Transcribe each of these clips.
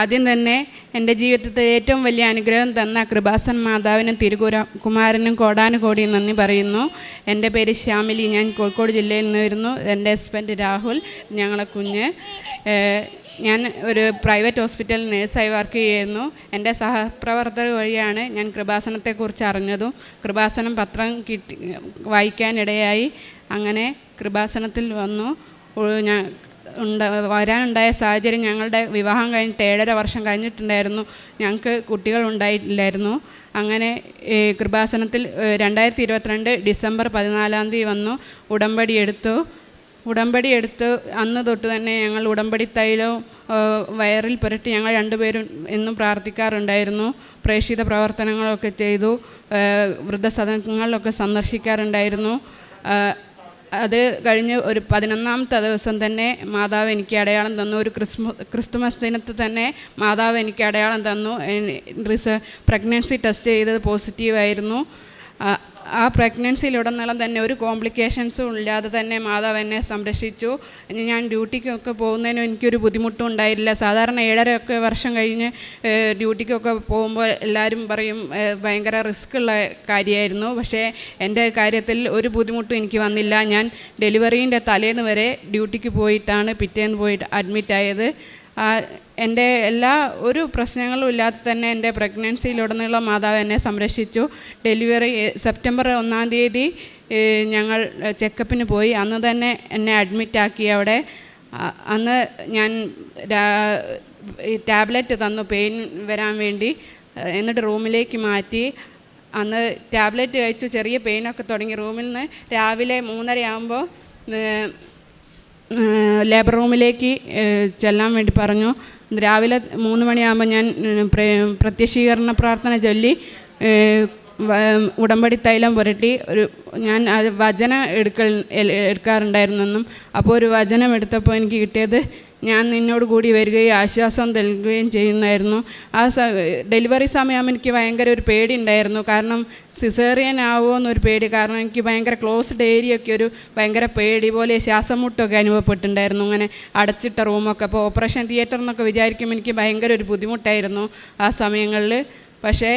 ആദ്യം തന്നെ എന്റെ ജീവിതത്തിലെ ഏറ്റവും വലിയ അനുഗ്രഹം തന്ന കൃപാസൻ മാതാവിനും തിരുകുര കുമാരനും കോടാനുകോടി നന്ദി പറയുന്നു. എന്റെ പേര് ശ്യാമിലി. ഞാൻ കോഴിക്കോട് ജില്ലയിൽ നിന്ന് വരുന്നു എന്റെ ഹസ്ബൻഡ് രാഹുൽ. ഞങ്ങളെ കുഞ്ഞ്. ഞാൻ ഒരു പ്രൈവറ്റ് ഹോസ്പിറ്റലിൽ നേഴ്സായി വർക്ക് ചെയ്യുന്നു. എന്റെ സഹപ്രവർത്തകർ വഴിയാണ് ഞാൻ കൃപാസനത്തെക്കുറിച്ച് അറിഞ്ഞതും. കൃപാസനം പത്രം കിട്ടി വായിക്കാനിടയായി. അങ്ങനെ കൃപാസനത്തിൽ വന്നു. ഞാൻ ഉണ്ട വരാനുണ്ടായ സാഹചര്യം ഞങ്ങളുടെ വിവാഹം കഴിഞ്ഞിട്ട് ഏഴര വർഷം കഴിഞ്ഞിട്ടുണ്ടായിരുന്നു. ഞങ്ങൾക്ക് കുട്ടികൾ ഉണ്ടായിട്ടില്ലായിരുന്നു അങ്ങനെ കൃപാസനത്തിൽ രണ്ടായിരത്തി ഇരുപത്തിരണ്ട് ഡിസംബർ പതിനാലാം തീയതി വന്നു ഉടമ്പടി എടുത്തു. ഉടമ്പടി എടുത്ത് അന്ന് തൊട്ട് തന്നെ ഞങ്ങൾ ഉടമ്പടി തൈലവും വയറിൽ പുരട്ടി ഞങ്ങൾ രണ്ടുപേരും എന്നും പ്രാർത്ഥിക്കാറുണ്ടായിരുന്നു. പ്രേക്ഷിത പ്രവർത്തനങ്ങളൊക്കെ ചെയ്തു വൃദ്ധസദനങ്ങളിലൊക്കെ സന്ദർശിക്കാറുണ്ടായിരുന്നു. അത് കഴിഞ്ഞ് ഒരു പതിനൊന്നാമത്തെ ദിവസം തന്നെ മാതാവ് എനിക്ക് അടയാളം തന്നു. ഒരു ക്രിസ്മസ് ക്രിസ്തുമസ് ദിനത്തിൽ തന്നെ മാതാവ് എനിക്ക് അടയാളം തന്നു. പ്രഗ്നൻസി ടെസ്റ്റ് ചെയ്തത് പോസിറ്റീവായിരുന്നു. ആ, പ്രഗ്നൻസിയിലുടനീളം തന്നെ ഒരു കോംപ്ലിക്കേഷൻസും ഇല്ലാതെ തന്നെ മാതാവ് എന്നെ സംരക്ഷിച്ചു. ഞാൻ ഡ്യൂട്ടിക്കൊക്കെ പോകുന്നതിനും എനിക്കൊരു ബുദ്ധിമുട്ടും ഉണ്ടായില്ല സാധാരണ ഏഴരയൊക്കെ വർഷം കഴിഞ്ഞ് ഡ്യൂട്ടിക്കൊക്കെ പോകുമ്പോൾ എല്ലാവരും പറയും ഭയങ്കര റിസ്ക് ഉള്ള കാര്യമായിരുന്നു. പക്ഷേ എന്റെ കാര്യത്തിൽ ഒരു ബുദ്ധിമുട്ടും എനിക്ക് വന്നില്ല. ഞാൻ ഡെലിവറീന്റെ തലേന്ന് വരെ ഡ്യൂട്ടിക്ക് പോയിട്ടാണ് പിറ്റേന്ന് പോയിട്ട് അഡ്മിറ്റായത് എന്റെ എല്ലാ ഒരു പ്രശ്നങ്ങളും ഇല്ലാതെ തന്നെ എന്റെ പ്രഗ്നൻസിയിലുടനീളം മാതാവ് എന്നെ സംരക്ഷിച്ചു. ഡെലിവറി സെപ്റ്റംബർ ഒന്നാം തീയതി ഞങ്ങൾ ചെക്കപ്പിന് പോയി. അന്ന് തന്നെ എന്നെ അഡ്മിറ്റാക്കി അവിടെ. അന്ന് ഞാൻ ടാബ്ലറ്റ് തന്നു പെയിൻ വരാൻ വേണ്ടി. എന്നിട്ട് റൂമിലേക്ക് മാറ്റി. അന്ന് ടാബ്ലറ്റ് കഴിച്ചു ചെറിയ പെയിനൊക്കെ തുടങ്ങി. റൂമിൽ നിന്ന് രാവിലെ മൂന്നരയാകുമ്പോൾ ലേബർ റൂമിലേക്ക് ചെല്ലാൻ വേണ്ടി പറഞ്ഞു. രാവിലെ മൂന്ന് മണിയാകുമ്പോൾ ഞാൻ പ്രത്യക്ഷീകരണ പ്രാർത്ഥന ചൊല്ലി ഉടമ്പടി തൈലം പുരട്ടി ഒരു ഞാൻ അത് വചനം എടുക്കൽ എടുക്കാറുണ്ടായിരുന്നെന്നും അപ്പോൾ ഒരു വചനം എടുത്തപ്പോൾ എനിക്ക് കിട്ടിയത് ഞാൻ നിന്നോട് കൂടി വരികയും ആശ്വാസം നൽകുകയും ചെയ്യുന്നായിരുന്നു ആ ഡെലിവറി സമയം എനിക്ക് ഭയങ്കര ഒരു പേടി ഉണ്ടായിരുന്നു കാരണം സിസേറിയൻ ആവുമോ എന്നൊരു പേടി. കാരണം എനിക്ക് ഭയങ്കര ക്ലോസ്ഡ് ഏരിയ ഒക്കെ ഒരു ഭയങ്കര പേടി പോലെ ശ്വാസം മുട്ടൊക്കെ അനുഭവപ്പെട്ടിട്ടുണ്ടായിരുന്നു. അങ്ങനെ അടച്ചിട്ട റൂമൊക്കെ. അപ്പോൾ ഓപ്പറേഷൻ തിയേറ്റർ എന്നൊക്കെ വിചാരിക്കുമ്പോൾ എനിക്ക് ഭയങ്കര ഒരു ബുദ്ധിമുട്ടായിരുന്നു ആ സമയങ്ങളിൽ. പക്ഷേ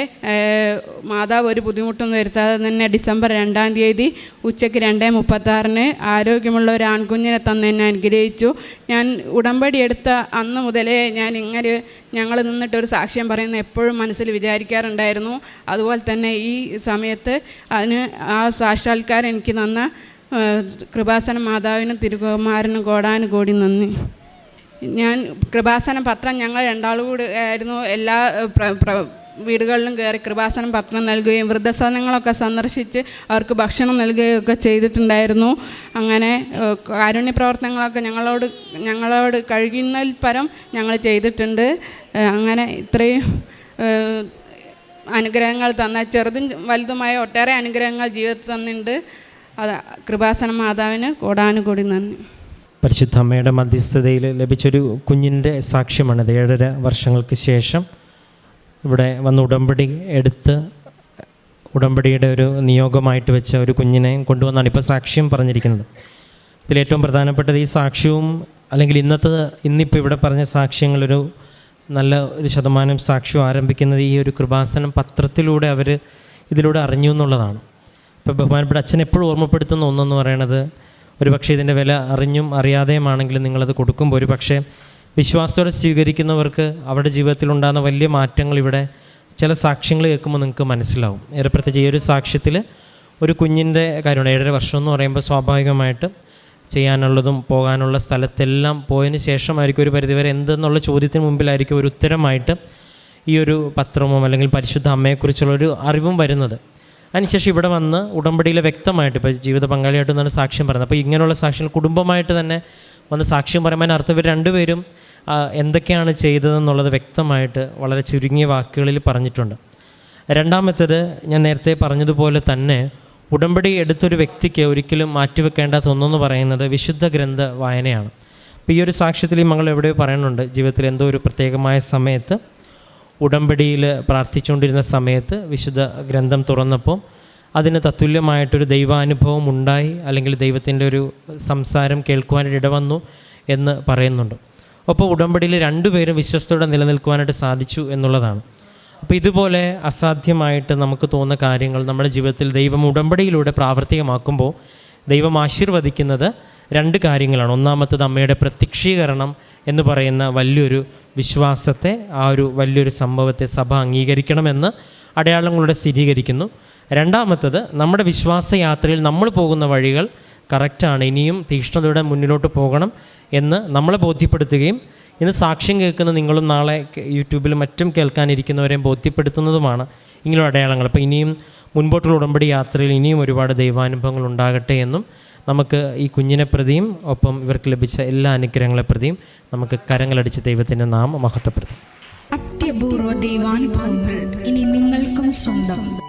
മാതാവ് ഒരു ബുദ്ധിമുട്ടൊന്നും വരുത്താതെ തന്നെ ഡിസംബർ രണ്ടാം തീയതി ഉച്ചയ്ക്ക് രണ്ടേ മുപ്പത്താറിന് ആരോഗ്യമുള്ള ഒരു ആൺകുഞ്ഞിനെ തന്ന് എന്നെ അനുഗ്രഹിച്ചു. ഞാൻ ഉടമ്പടി എടുത്ത അന്ന് മുതലേ ഞാൻ ഇങ്ങനെ ഞങ്ങൾ നിന്നിട്ട് ഒരു സാക്ഷ്യം പറയുന്ന എപ്പോഴും മനസ്സിൽ വിചാരിക്കാറുണ്ടായിരുന്നു. അതുപോലെ തന്നെ ഈ സമയത്ത് അതിന് ആ സാക്ഷാത്കാരം എനിക്ക് തന്ന കൃപാസന മാതാവിനും തിരുകുമാരനും കോടാനും കൂടി നന്ദി. ഞാൻ കൃപാസന പത്രം ഞങ്ങൾ രണ്ടാളും കൂടി ആയിരുന്നു. എല്ലാ വീടുകളിലും കയറി കൃപാസനം പത്രം നൽകുകയും വൃദ്ധസദനങ്ങളൊക്കെ സന്ദർശിച്ച് അവർക്ക് ഭക്ഷണം നൽകുകയും ഒക്കെ ചെയ്തിട്ടുണ്ടായിരുന്നു. അങ്ങനെ കാരുണ്യ പ്രവർത്തനങ്ങളൊക്കെ ഞങ്ങളോട് ഞങ്ങളോട് കഴിയുന്നതിൽ പരം ഞങ്ങൾ ചെയ്തിട്ടുണ്ട്. അങ്ങനെ ഇത്രയും അനുഗ്രഹങ്ങൾ തന്ന ചെറുതും വലുതുമായ ഒട്ടേറെ അനുഗ്രഹങ്ങൾ ജീവിതത്തിൽ തന്നിട്ടുണ്ട്. അത് കൃപാസന മാതാവിന് കോടാനുകൂടി നന്ദി. പരിശുദ്ധ അമ്മയുടെ മധ്യസ്ഥതയിൽ ലഭിച്ചൊരു കുഞ്ഞിന്റെ സാക്ഷ്യമാണിത്. ഏഴര വർഷങ്ങൾക്ക് ശേഷം ഇവിടെ വന്ന് ഉടമ്പടി എടുത്ത് ഉടമ്പടിയുടെ ഒരു നിയോഗമായിട്ട് വെച്ച ഒരു കുഞ്ഞിനെ കൊണ്ടുവന്നാണ് ഇപ്പോൾ സാക്ഷ്യം പറഞ്ഞിരിക്കുന്നത്. ഇതിലേറ്റവും പ്രധാനപ്പെട്ടത് ഈ സാക്ഷ്യവും അല്ലെങ്കിൽ ഇന്നത്തെ ഇന്നിപ്പോൾ ഇവിടെ പറഞ്ഞ സാക്ഷ്യങ്ങളൊരു നല്ല ഒരു ശതമാനം സാക്ഷ്യം ആരംഭിക്കുന്നത് ഈ ഒരു കൃപാസനം പത്രത്തിലൂടെ അവർ ഇതിലൂടെ അറിഞ്ഞു എന്നുള്ളതാണ്. ഇപ്പോൾ ബഹുമാനപ്പെട്ട അച്ഛൻ എപ്പോഴും ഓർമ്മപ്പെടുത്തുന്ന ഒന്നെന്ന് പറയണത് ഒരു പക്ഷേ ഇതിന്റെ വില അറിഞ്ഞും അറിയാതെയുമാണെങ്കിലും നിങ്ങളത് കൊടുക്കുമ്പോൾ ഒരു പക്ഷേ വിശ്വാസത്തോടെ സ്വീകരിക്കുന്നവർക്ക് അവരുടെ ജീവിതത്തിൽ ഉണ്ടാകുന്ന വലിയ മാറ്റങ്ങൾ ഇവിടെ ചില സാക്ഷ്യങ്ങൾ കേൾക്കുമ്പോൾ നിങ്ങൾക്ക് മനസ്സിലാവും. ഏറെ പ്രത്യേകിച്ച് ഈ ഒരു സാക്ഷ്യത്തിൽ ഒരു കുഞ്ഞിന്റെ കാര്യമാണ്. ഏഴര വർഷം എന്ന് പറയുമ്പോൾ സ്വാഭാവികമായിട്ട് ചെയ്യാനുള്ളതും പോകാനുള്ള സ്ഥലത്തെല്ലാം പോയതിന് ശേഷമായിരിക്കും ഒരു പരിധിവരെ എന്തെന്നുള്ള ചോദ്യത്തിന് മുമ്പിലായിരിക്കും ഒരു ഉത്തരമായിട്ട് ഈ ഒരു പത്രമോ അല്ലെങ്കിൽ പരിശുദ്ധ അമ്മയെക്കുറിച്ചുള്ളൊരു അറിവും വരുന്നത്. അതിനുശേഷം ഇവിടെ വന്ന് ഉടമ്പടിയിൽ വ്യക്തമായിട്ട് ഇപ്പോൾ ജീവിത പങ്കാളിയായിട്ട് നിന്നാണ് സാക്ഷ്യം പറയുന്നത്. അപ്പോൾ ഇങ്ങനെയുള്ള സാക്ഷ്യങ്ങൾ കുടുംബമായിട്ട് തന്നെ വന്ന് സാക്ഷ്യം പറയുമ്പോൾ അർത്ഥം ഇവർ രണ്ടുപേരും എന്തൊക്കെയാണ് ചെയ്തതെന്നുള്ളത് വ്യക്തമായിട്ട് വളരെ ചുരുങ്ങിയ വാക്കുകളിൽ പറഞ്ഞിട്ടുണ്ട്. രണ്ടാമത്തേത് ഞാൻ നേരത്തെ പറഞ്ഞതുപോലെ തന്നെ ഉടമ്പടി എടുത്തൊരു വ്യക്തിക്ക് ഒരിക്കലും മാറ്റിവെക്കേണ്ടതൊന്നെന്ന് പറയുന്നത് വിശുദ്ധ ഗ്രന്ഥ വായനയാണ്. അപ്പോൾ ഈ ഒരു സാക്ഷ്യത്തിൽ ഈ മകൾ എവിടെയോ പറയുന്നുണ്ട് ജീവിതത്തിൽ എന്തോ ഒരു പ്രത്യേകമായ സമയത്ത് ഉടമ്പടിയിൽ പ്രാർത്ഥിച്ചുകൊണ്ടിരുന്ന സമയത്ത് വിശുദ്ധ ഗ്രന്ഥം തുറന്നപ്പോൾ അതിന് തത്തുല്യമായിട്ടൊരു ദൈവാനുഭവം ഉണ്ടായി അല്ലെങ്കിൽ ദൈവത്തിന്റെ ഒരു സംസാരം കേൾക്കുവാനിട ഇടവന്നു എന്ന് പറയുന്നുണ്ട്. ഒപ്പം ഉടമ്പടിയിൽ രണ്ടുപേരും വിശ്വസ്തയോടെ നിലനിൽക്കുവാനായിട്ട് സാധിച്ചു എന്നുള്ളതാണ്. അപ്പോൾ ഇതുപോലെ അസാധ്യമായിട്ട് നമുക്ക് തോന്നുന്ന കാര്യങ്ങൾ നമ്മുടെ ജീവിതത്തിൽ ദൈവം ഉടമ്പടിയിലൂടെ പ്രാവർത്തികമാക്കുമ്പോൾ ദൈവം ആശീർവദിക്കുന്നത് രണ്ട് കാര്യങ്ങളാണ്. ഒന്നാമത്തത് അമ്മയുടെ പ്രത്യക്ഷീകരണം എന്ന് പറയുന്ന വലിയൊരു വിശ്വാസത്തെ ആ ഒരു വലിയൊരു സംഭവത്തെ സഭ അംഗീകരിക്കണമെന്ന് അടയാളങ്ങളുടെ സ്ഥിരീകരിക്കുന്നു. രണ്ടാമത്തത് നമ്മുടെ വിശ്വാസയാത്രയിൽ നമ്മൾ പോകുന്ന വഴികൾ കറക്റ്റാണ്. ഇനിയും തീക്ഷ്ണതയുടെ മുന്നിലോട്ട് പോകണം എന്ന് നമ്മളെ ബോധ്യപ്പെടുത്തുകയും ഇന്ന് സാക്ഷ്യം കേൾക്കുന്ന നിങ്ങളും നാളെ യൂട്യൂബിൽ മറ്റും കേൾക്കാനിരിക്കുന്നവരെയും ബോധ്യപ്പെടുത്തുന്നതുമാണ് ഇങ്ങനെയുള്ള അടയാളങ്ങൾ. അപ്പോൾ ഇനിയും മുൻപോട്ടുള്ള ഉടമ്പടി യാത്രയിൽ ഇനിയും ഒരുപാട് ദൈവാനുഭവങ്ങൾ ഉണ്ടാകട്ടെ എന്നും നമുക്ക് ഈ കുഞ്ഞിനെ പ്രതിയും ഒപ്പം ഇവർക്ക് ലഭിച്ച എല്ലാ അനുഗ്രഹങ്ങളെ പ്രതിയും നമുക്ക് കരങ്ങളടിച്ച് ദൈവത്തിന്റെ നാമം മഹത്വപ്പെടുത്തും. അത്യപൂർവ ദൈവാനുഭവങ്ങൾ ഇനി നിങ്ങൾക്കും സ്വന്തം.